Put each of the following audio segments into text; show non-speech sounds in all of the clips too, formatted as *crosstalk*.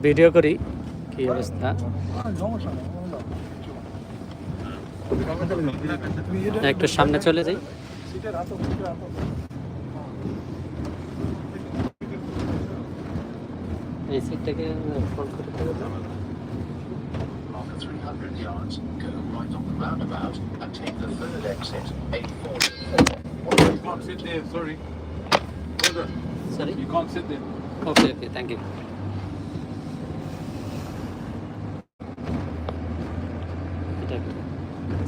Video করি কি অবস্থা একটু সামনে চলে যাই এই সিটটাকে ফোন করে দেবো তো? After 300 yards, go right on the roundabout and take the third exit, A44. You can't sit there, sorry. Brother, Sorry? you can't sit there. Okay okay thank you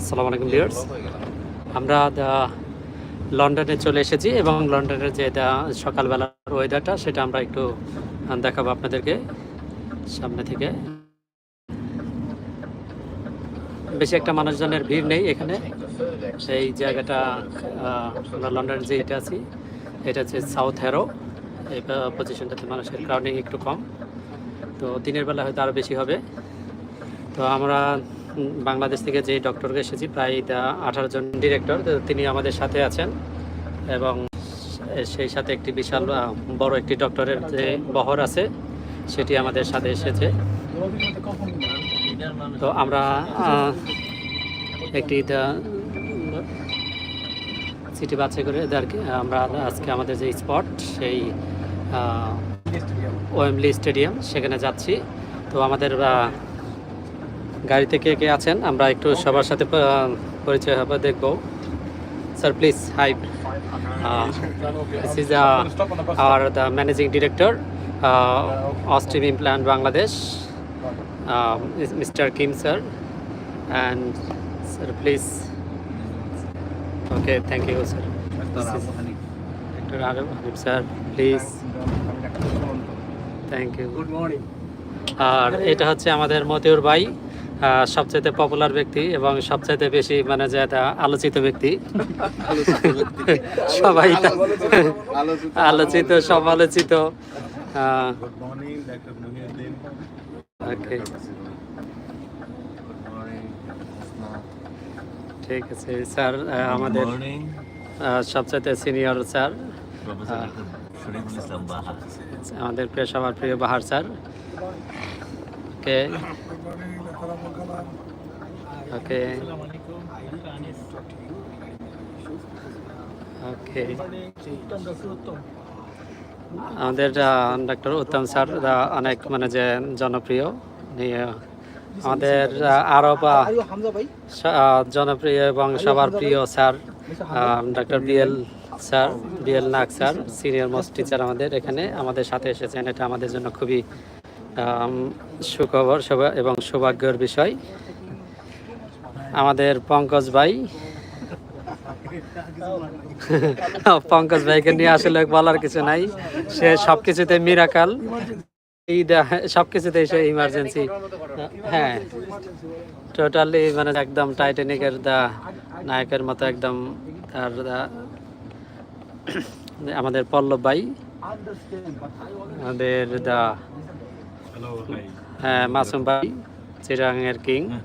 সালাম আলাইকুম ভিউয়ার্স আমরা লন্ডনে চলে এসেছি এবং লন্ডনের যে এটা সকালবেলার ওয়েদারটা সেটা আমরা একটু দেখাবো আপনাদেরকে সামনে থেকে। বেশি একটা মানুষজনের ভিড় নেই এখানে. এই জায়গাটা আমরা লন্ডনের যে এটা আছি, এটা হচ্ছে সাউথ হ্যারো এই পজিশনটাতে মানুষের ক্রাউডিং একটু কম। তো দিনের বেলা হয়তো আরও বেশি হবে। তো আমরা বাংলাদেশ থেকে যে ডক্টরকে এসেছি, প্রায় আঠারো জন ডিরেক্টর তিনি আমাদের সাথে আছেন এবং সেই সাথে একটি বিশাল বড় একটি ডক্টরের যে বহর আছে, সেটি আমাদের সাথে এসেছে। তো আমরা একটি সিটি বাছাই করে আমরা আজকে আমাদের যে স্পট, সেই ওয়েমলি স্টেডিয়াম, সেখানে যাচ্ছি। তো আমাদের গাড়িতে কে কে আছেন? আমরা একটু সবার সাথে পরিচয় হবে দেখব। Sir please he are the managing director Osstem implant Bangladesh mister Kim sir and sir please okay thank you sir আর এটা হচ্ছে আমাদের মতিউর ভাই। সবচাইতে পপুলার ব্যক্তি এবং সবচাইতে বেশি মানে যে এটা আলোচিত ব্যক্তি। সবাই আলোচিত। সমালোচিত. ঠিক আছে স্যার আমাদের সবচাইতে সিনিয়র স্যার. আমাদের প্রিয় সবার প্রিয় বাহার স্যার। ওকে ওকে ওকে আমাদের ডক্টর উত্তম স্যার অনেক মানে যে জনপ্রিয় আমাদের আহ, আরও বা জনপ্রিয় এবং সবার প্রিয় sir doctor BL sir BL Nag sir senior most teacher আমাদের এখানে আমাদের সাথে এসেছেন। এটা আমাদের জন্য খুবই সুখবর এবং সৌভাগ্যের বিষয়। আমাদের পঙ্কজ ভাই। *laughs* পঙ্কজ ভাইকে নিয়ে আসলে বলার কিছু নাই। সে সব কিছুতে মিরাকাল সব কিছুতে সে ইমার্জেন্সি হ্যাঁ। টোটালি মানে একদম টাইটানিকের দা, নায়কের মতো একদম তার আমাদের পল্লব ভাই। আমাদের দা. হ্যাঁ মাসুম ভাই চিরাঙের কিং। *laughs*